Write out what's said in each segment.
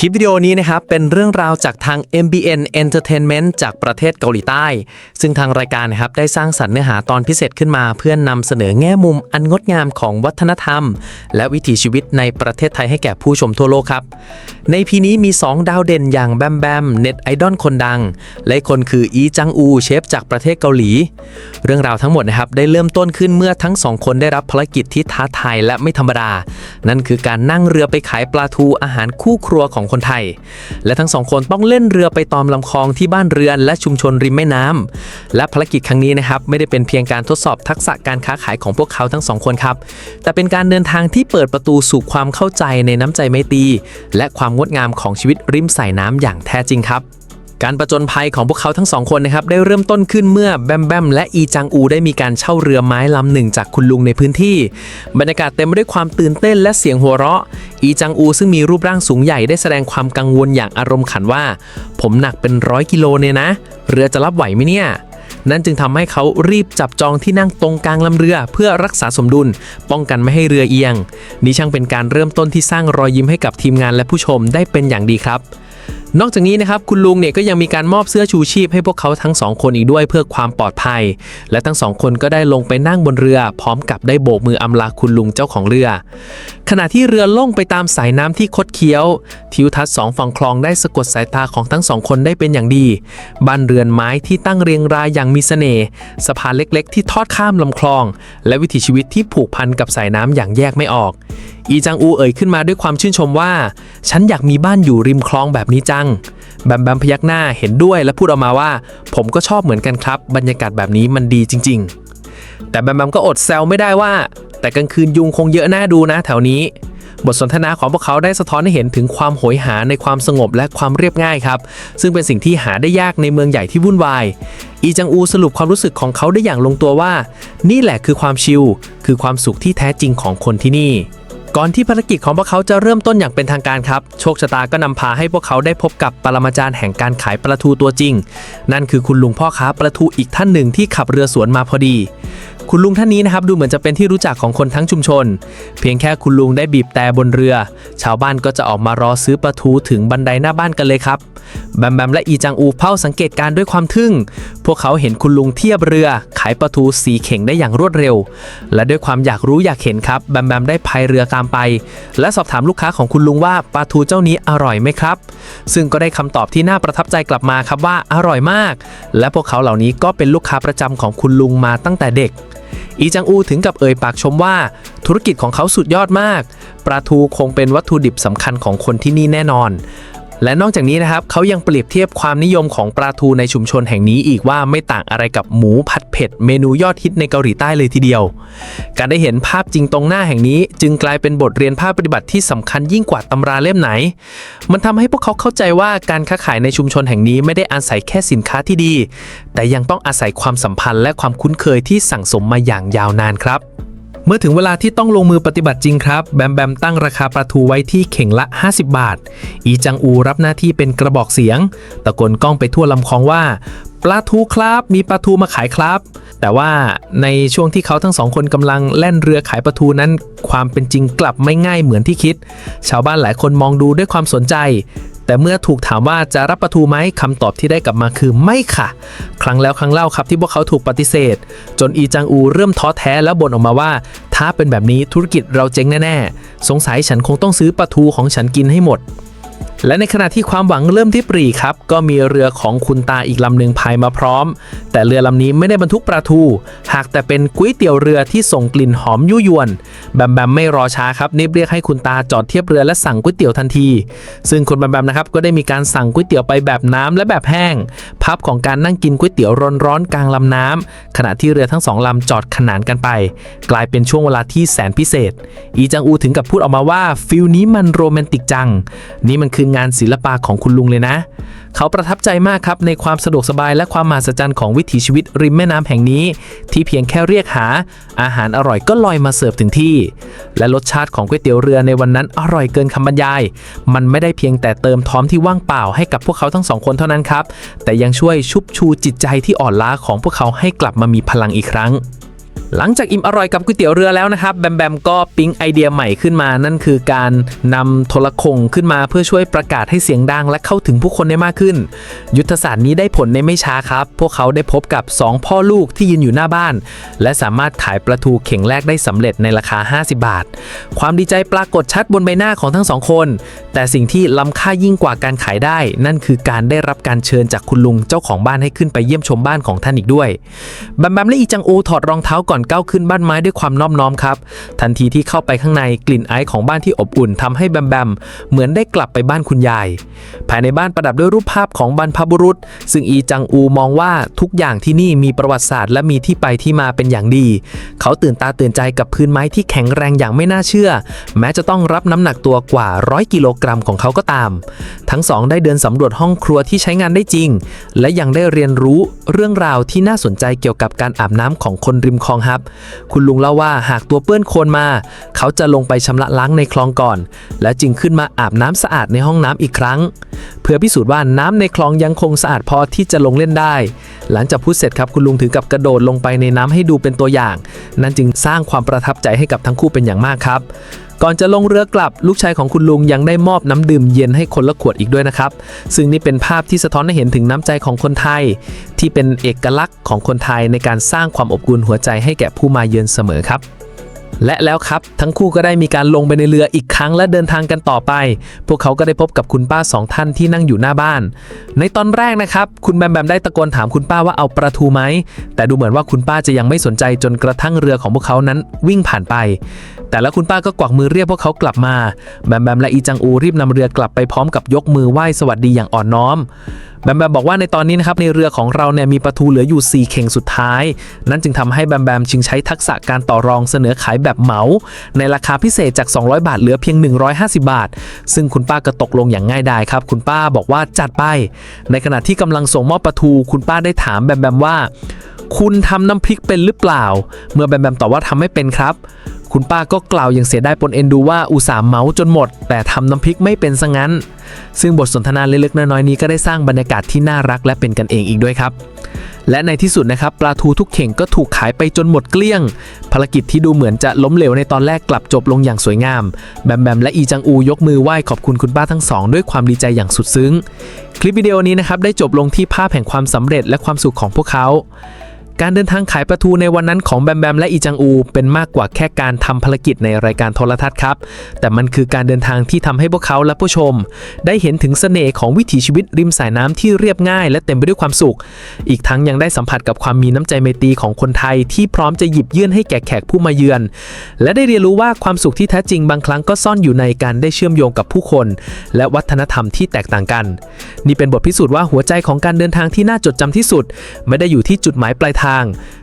คลิปวิดีโอนี้นะครับเป็นเรื่องราวจากทาง MBN Entertainment จากประเทศเกาหลีใต้ ซึ่งทางรายการนะครับได้สร้างสรรค์เนื้อหาตอนพิเศษขึ้นมา เพื่อนนำเสนอแง่มุมอันงดงามของวัฒนธรรม และวิถีชีวิตในประเทศไทยให้แก่ผู้ชมทั่วโลกครับ ในพีนี้มี 2 ดาวเด่นอย่างแบมแบมเน็ตไอดอลคนดัง และคนคืออีจังอูเชฟจากประเทศเกาหลี เรื่องราวทั้งหมดนะครับได้เริ่มต้นขึ้นเมื่อทั้งสองคนได้รับภารกิจที่ท้าทายและไม่ธรรมดา นั่นคือการนั่งเรือไปขายปลาทูอาหารคู่ครัวของคนไทย และทั้งสองคนต้องเล่นเรือไปตอมลำคลองที่บ้านเรือนและชุมชนริมแม่น้ำและภารกิจครั้งนี้นะครับไม่ได้เป็นเพียงการทดสอบทักษะการค้าขายของพวกเขาทั้งสองคนครับ แต่เป็นการเดินทางที่เปิดประตูสู่ความเข้าใจในน้ำใจไมตรีและความงดงามของชีวิตริมสายน้ำอย่างแท้จริงครับการประจนภัยของพวกเขาทั้งสองคนนะครับได้เริ่มต้นขึ้นเมื่อแบมแบมและอีจังอูได้มีการเช่าเรือไม้ลำหนึ่งจากคุณลุงในพื้นที่ บรรยากาศเต็มไปด้วยความตื่นเต้นและเสียงหัวเราะ อีจังอูซึ่งมีรูปร่างสูงใหญ่ได้แสดงความกังวลอย่างอารมณ์ขันว่า ผมหนักเป็นร้อยกิโลเนี่ยนะ เรือจะรับไหวไหมเนี่ย นั่นจึงทำให้เขารีบจับจองที่นั่งตรงกลางลำเรือเพื่อรักษาสมดุล ป้องกันไม่ให้เรือเอียง นี่ช่างเป็นการเริ่มต้นที่สร้างรอยยิ้มให้กับทีมงานและผู้ชมได้เป็นอย่างดีครับ นอกจากนี้นะครับคุณลุงเนี่ยก็ยังมีการมอบเสื้อชูชีพให้พวกเขาทั้งสองคนอีกด้วยเพื่อความปลอดภัย และทั้งสองคนก็ได้ลงไปนั่งบนเรือ พร้อมกับได้โบกมืออำลาคุณลุงเจ้าของเรือ ขณะที่เรือล่องไปตามสายน้ำที่คดเคี้ยว ทิวทัศน์สองฝั่งคลองได้สะกดสายตาของทั้งสองคนได้เป็นอย่างดีบ้านเรือนไม้ที่ตั้งเรียงรายอย่างมีเสน่ห์สะพานเล็กๆ ที่ทอดข้ามลำคลอง และวิถีชีวิตที่ผูกพันกับสายน้ำอย่างแยกไม่ออก อีจังอูเอ่ยขึ้นมาด้วยความชื่นชมว่า ฉันอยากมีบ้านอยู่ริมคลองแบบนี้จัง แบมแบมพยักหน้าเห็นด้วยและพูดออกมาว่า ผมก็ชอบเหมือนกันครับ บรรยากาศแบบนี้มันดีจริง ๆ แต่แบมแบมก็อดแซวไม่ได้ว่า แต่กลางคืนยุงคงเยอะน่าดูนะแถวนี้ บทสนทนาของพวกเขาได้สะท้อนให้เห็นถึงความโหยหาในความสงบและความเรียบง่ายครับ ซึ่งเป็นสิ่งที่หาได้ยากในเมืองใหญ่ที่วุ่นวายอีจังอูสรุปความรู้สึกของเขาได้อย่างลงตัวว่า นี่แหละคือความชิลคือความสุขที่แท้จริงของคนที่นี่ ก่อนที่ภารกิจของพวกเขาจะเริ่มต้นอย่างเป็นทางการครับ โชคชะตาก็นำพาให้พวกเขาได้พบกับปรมาจารย์แห่งการขายปลาทูตัวจริง นั่นคือคุณลุงพ่อค้าปลาทูอีกท่านหนึ่งที่ขับเรือสวนมาพอดี คุณลุงท่านนี้นะครับดูเหมือนจะเป็นที่รู้จักของคนทั้งชุมชน เพียงแค่คุณลุงได้บีบแต่บนเรือ ชาวบ้านก็จะออกมารอซื้อปลาทูถึงบันไดหน้าบ้านกันเลยครับแบมแบมและอีจังอูเฝ้าสังเกตการ์ด้วยความทึ่ง พวกเขาเห็นคุณลุงเทียบเรือ ขายปลาทูสีเข่งได้อย่างรวดเร็ว และด้วยความอยากรู้อยากเห็นครับแบมแบมได้พายเรือตามไป และสอบถามลูกค้าของคุณลุงว่าปลาทูเจ้านี้อร่อยไหมครับ ซึ่งก็ได้คำตอบที่น่าประทับใจกลับมาครับว่าอร่อยมาก และพวกเขาเหล่านี้ก็เป็นลูกค้าประจำของคุณลุงมาตั้งแต่เด็ก อีจังอูถึงกับเอ่ยปากชมว่า ธุรกิจของเขาสุดยอดมาก ปลาทูคงเป็นวัตถุดิบสำคัญของคนที่นี่แน่นอน และนอกจากนี้นะครับเขายังเปรียบเทียบความนิยมของปลาทูในชุมชนแห่งนี้อีกว่าไม่ต่างอะไรกับหมูผัดเผ็ดเมนูยอดฮิตในเกาหลีใต้เลยทีเดียว การได้เห็นภาพจริงตรงหน้าแห่งนี้ จึงกลายเป็นบทเรียนภาคปฏิบัติที่สำคัญยิ่งกว่าตำราเล่มไหน มันทำให้พวกเขาเข้าใจว่าการค้าขายในชุมชนแห่งนี้ไม่ได้อาศัยแค่สินค้าที่ดี แต่ยังต้องอาศัยความสัมพันธ์และความคุ้นเคยที่สั่งสมมาอย่างยาวนานครับ เมื่อถึงเวลาที่ต้องลงมือปฏิบัติจริงครับ แบมแบมตั้งราคาปลาทูไว้ที่เข่งละ 50 บาท อีจังอูรับหน้าที่เป็นกระบอกเสียง ตะโกนกล้องไปทั่วลำคลองว่า ปลาทูครับ มีปลาทูมาขายครับ แต่ว่าในช่วงที่เขาทั้งสองคนกำลังแล่นเรือขายปลาทูนั้น ความเป็นจริงกลับไม่ง่ายเหมือนที่คิด ชาวบ้านหลายคนมองดูด้วยความสนใจ แต่เมื่อถูกถามว่าจะรับปลาทูไหมคำตอบที่ได้กลับมาคือไม่ค่ะ ครั้งแล้วครั้งเล่าครับที่พวกเขาถูกปฏิเสธ จนอีจังอูเริ่มท้อแท้แล้วบ่นออกมาว่า ถ้าเป็นแบบนี้ธุรกิจเราเจ๊งแน่ๆสงสัยฉันคงต้องซื้อปลาทูของฉันกินให้หมด และในขณะที่ความหวังเริ่มที่ปรีครับ ก็มีเรือของคุณตาอีกลำหนึ่งพายมาพร้อม แต่เรือลำนี้ไม่ได้บรรทุกปลาทู หากแต่เป็นก๋วยเตี๋ยวเรือที่ส่งกลิ่นหอมยั่วยวน แบมแบมไม่รอช้าครับนิบเรียกให้คุณตาจอดเทียบเรือและสั่งก๋วยเตี๋ยวทันที ซึ่งคุณแบมแบมนะครับก็ได้มีการสั่งก๋วยเตี๋ยวไปแบบน้ำและแบบแห้ง ภาพของการนั่งกินก๋วยเตี๋ยวร้อนๆกลางลำน้ำขณะที่เรือทั้งสองลำจอดขนานกันไป กลายเป็นช่วงเวลาที่แสนพิเศษ อีจังอูถึงกับพูดออกมาว่าฟิลนี้มันโรแมนติกจัง นี่มันคืองานศิลปะของคุณลุงเลยนะ เขาประทับใจมากครับในความสะดวกสบายและความมหัศจรรย์ของวิถีชีวิตริมแม่น้ำแห่งนี้ ที่เพียงแค่เรียกหา อาหารอร่อยก็ลอยมาเสิร์ฟถึงที่ และรสชาติของก๋วยเตี๋ยวเรือในวันนั้นอร่อยเกินคำบรรยาย มันไม่ได้เพียงแต่เติมท้อมที่ว่างเปล่าให้กับพวกเขาทั้งสองคนเท่านั้นครับแต่ยังช่วยชุบชูจิตใจที่อ่อนล้าของพวกเขาให้กลับมามีพลังอีกครั้ง หลังจากอิ่มอร่อยกับก๋วยเตี๋ยวเรือแล้วนะครับแบมแบมก็ปิ๊งไอเดียใหม่ขึ้นมา นั่นคือการนำโทรโขงขึ้นมาเพื่อช่วยประกาศให้เสียงดังและเข้าถึงผู้คนได้มากขึ้น ยุทธศาสตร์นี้ได้ผลในไม่ช้าครับ พวกเขาได้พบกับ 2 พ่อลูกที่ยืนอยู่หน้าบ้าน และสามารถขายปลาทูเข่งแรกได้สำเร็จในราคา 50 บาท ความดีใจปรากฏชัดบนใบหน้าของทั้งสองคน แต่สิ่งที่ล้ำค่ายิ่งกว่าการขายได้ นั่นคือการได้รับการเชิญจากคุณลุงเจ้าของบ้านให้ขึ้นไปเยี่ยมชมบ้านของท่านอีกด้วยแบมแบมและอีจังอูถอดรองเท้าก่อนก้าวขึ้นบ้านไม้ด้วยความนอบน้อมครับ ทันทีที่เข้าไปข้างในกลิ่นไอซ์ของบ้านที่อบอุ่นทำให้แบมแบมเหมือนได้กลับไปบ้านคุณยาย ภายในบ้านประดับด้วยรูปภาพของบรรพบุรุษ ซึ่งอีจังอูมองว่าทุกอย่างที่นี่มีประวัติศาสตร์และมีที่ไปที่มาเป็นอย่างดี เขาตื่นตาตื่นใจกับพื้นไม้ที่แข็งแรงอย่างไม่น่าเชื่อ แม้จะต้องรับน้ำหนักตัวกว่าร้อยกิโลกรัมของเขาก็ตาม ทั้งสองได้เดินสำรวจห้องครัวที่ใช้งานได้จริง และยังได้เรียนรู้เรื่องราวที่น่าสนใจเกี่ยวกับการอาบน้ำของคนริมคลองครับ คุณลุงเล่าว่าหากตัวเปื้อนโคลนมา เขาจะลงไปชำระล้างในคลองก่อน แล้วจึงขึ้นมาอาบน้ำสะอาดในห้องน้ำอีกครั้ง เพื่อพิสูจน์ว่าน้ำในคลองยังคงสะอาดพอที่จะลงเล่นได้ หลังจากพูดเสร็จครับคุณลุงถึงกับกระโดดลงไปในน้ำให้ดูเป็นตัวอย่าง นั่นจึงสร้างความประทับใจให้กับทั้งคู่เป็นอย่างมากครับก่อนจะลงเรือกลับ ลูกชายของคุณลุงยังได้มอบน้ำดื่มเย็นให้คนละขวดอีกด้วยนะครับ ซึ่งนี่เป็นภาพที่สะท้อนให้เห็นถึงน้ำใจของคนไทย ที่เป็นเอกลักษณ์ของคนไทยในการสร้างความอบอุ่นหัวใจให้แก่ผู้มาเยือนเสมอครับและแล้วครับ ทั้งคู่ก็ได้มีการลงไปในเรืออีกครั้งและเดินทางกันต่อไป พวกเขาก็ได้พบกับคุณป้าสองท่านที่นั่งอยู่หน้าบ้าน ในตอนแรกนะครับ คุณแบมแบมได้ตะโกนถามคุณป้าว่าเอาปลาทูไหม แต่ดูเหมือนว่าคุณป้าจะยังไม่สนใจจนกระทั่งเรือของพวกเขานั้นวิ่งผ่านไปแต่แล้วคุณป้าก็กวักมือเรียกพวกเขากลับมา แบมแบมและอีจังอูรีบนำเรือกลับไปพร้อมกับยกมือไหว้สวัสดีอย่างอ่อนน้อมแบมแบมบอกว่าในตอนนี้นะครับในเรือของเราเนี่ยมีปลาทูเหลืออยู่ 4 เข่งสุดท้าย นั่นจึงทำให้แบมแบมจึงใช้ทักษะการต่อรองเสนอขายแบบเหมา ในราคาพิเศษจาก 200 บาทเหลือเพียง 150 บาท ซึ่งคุณป้าก็ตกลงอย่างง่ายดายครับ คุณป้าบอกว่าจัดไป ในขณะที่กำลังส่งมอบปลาทูคุณป้าได้ถามแบมแบมว่า คุณทำน้ำพริกเป็นหรือเปล่า เมื่อแบมแบมตอบว่าทำไม่เป็นครับ คุณป้าก็กล่าวอย่างเสียดายปนเอ็นดูว่าอุตส่าห์เมาจนหมด แต่ทำน้ำพริกไม่เป็นซะงั้น ซึ่งบทสนทนาเล็กๆน้อยๆนี้ก็ได้สร้างบรรยากาศที่น่ารักและเป็นกันเองอีกด้วยครับ และในที่สุดนะครับปลาทูทุกเข่งก็ถูกขายไปจนหมดเกลี้ยง ภารกิจที่ดูเหมือนจะล้มเหลวในตอนแรกกลับจบลงอย่างสวยงาม แบมแบมและอีจังอูยกมือไหว้ขอบคุณคุณป้าทั้งสองด้วยความดีใจอย่างสุดซึ้ง คลิปวิดีโอนี้นะครับได้จบลงที่ภาพแห่งความสำเร็จและความสุขของพวกเขา การเดินทางขายปลาทูในวันนั้นของแบมแบมและอีจังอู เป็นมากกว่าแค่การทำภารกิจในรายการโทรทัศน์ครับ แต่มันคือการเดินทางที่ทำให้พวกเขาและผู้ชม ได้เห็นถึงเสน่ห์ของวิถีชีวิตริมสายน้ำที่เรียบง่าย และเต็มไปด้วยความสุข อีกทั้งยังได้สัมผัสกับความมีน้ำใจไมตรีของคนไทยที่พร้อมจะหยิบยื่นให้แก่แขกผู้มาเยือน และได้เรียนรู้ว่าความสุขที่แท้จริงบางครั้งก็ซ่อนอยู่ในการได้เชื่อมโยงกับผู้คน และวัฒนธรรมที่แตกต่างกัน นี่เป็นบทพิสูจน์ว่าหัวใจของการเดินทางที่น่าจดจำที่สุด ไม่ได้อยู่ที่จุดหมายปลายทาง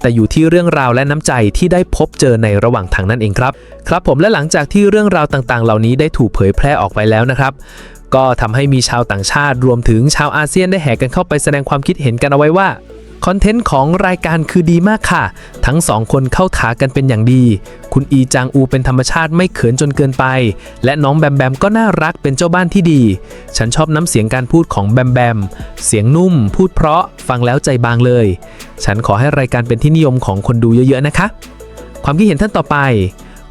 แต่อยู่ที่เรื่องราวและน้ำใจที่ได้พบเจอในระหว่างทางนั่นเองครับ ครับผมและหลังจากที่เรื่องราวต่างๆ เหล่านี้ได้ถูกเผยแพร่ออกไปแล้วนะครับก็ทำให้มีชาวต่างชาติรวมถึงชาวอาเซียนได้แห่กันเข้าไปแสดงความคิดเห็นกันเอาไว้ว่า คอนเทนต์ของรายการคือดีมากค่ะ ทั้งสองคนเข้าขากันเป็นอย่างดี คุณอีจางอูเป็นธรรมชาติไม่เขินจนเกินไป และน้องแบมแบมก็น่ารักเป็นเจ้าบ้านที่ดี ฉันชอบน้ำเสียงการพูดของแบมแบม เสียงนุ่ม พูดเพราะ ฟังแล้วใจบางเลย ฉันขอให้รายการเป็นที่นิยมของคนดูเยอะๆนะคะ ความคิดเห็นท่านต่อไป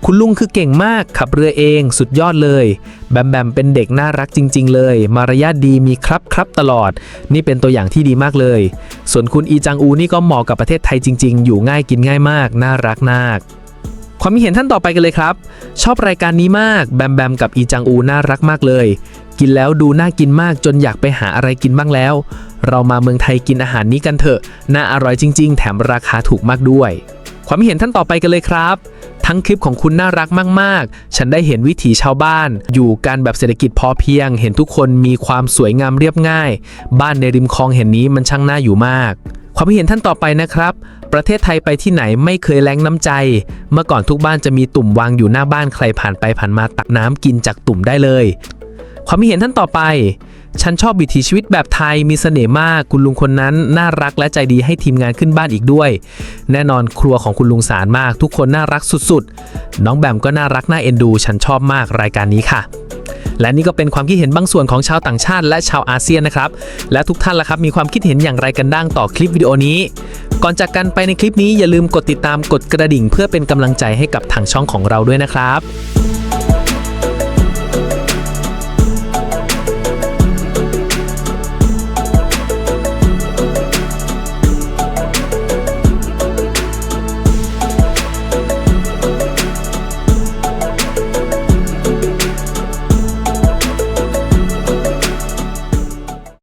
คุณลุงคือเก่งมากขับเรือเองสุดยอดเลย แบมแบมเป็นเด็กน่ารักจริง ๆ เลย มารยาทดีมีครับครับตลอด นี่เป็นตัวอย่างที่ดีมากเลย ส่วนคุณอีจังอูนี่ก็เหมาะกับประเทศไทยจริง ๆ อยู่ง่ายกินง่ายมาก น่ารักมากความคิดเห็นท่านต่อไปกันเลยครับ ชอบรายการนี้มาก แบมแบมกับอีจังอูน่ารักมากเลย กินแล้วดูน่ากินมากจนอยากไปหาอะไรกินบ้างแล้ว เรามาเมืองไทยกินอาหารนี้กันเถอะ น่าอร่อยจริง ๆ แถมราคาถูกมากด้วย ความเห็นท่านต่อไปกันเลยครับ ทั้งคลิปของคุณน่ารักมาก ๆ ฉันได้เห็นวิถีชาวบ้าน อยู่กันแบบเศรษฐกิจพอเพียง เห็นทุกคนมีความสวยงามเรียบง่าย บ้านในริมคลองเห็นนี้มันช่างน่าอยู่มาก ความเห็นท่านต่อไปนะครับ ประเทศไทยไปที่ไหนไม่เคยแล้งน้ำใจ เมื่อก่อนทุกบ้านจะมีตุ่มวางอยู่หน้าบ้านใครผ่านไปผ่านมาตักน้ำกินจากตุ่มได้เลย ความเห็นท่านต่อไป ฉันชอบวิถีชีวิตแบบไทยมีเสน่ห์มากคุณลุงคนนั้นน่ารักและใจดีให้ทีมงานขึ้นบ้านอีกด้วย แน่นอนครัวของคุณลุงสารมาก ทุกคนน่ารักสุดๆ น้องแบมก็น่ารักน่าเอ็นดู ฉันชอบมากรายการนี้ค่ะ และนี่ก็เป็นความคิดเห็นบางส่วนของชาวต่างชาติ และชาวอาเซียนนะครับ และทุกท่านล่ะครับมีความคิดเห็นอย่างไรกันบ้างต่อคลิปวิดีโอนี้ ก่อนจากกันไปในคลิปนี้อย่าลืมกดติดตามกดกระดิ่ง เพื่อเป็นกำลังใจให้กับทางช่องของเราด้วยนะครับ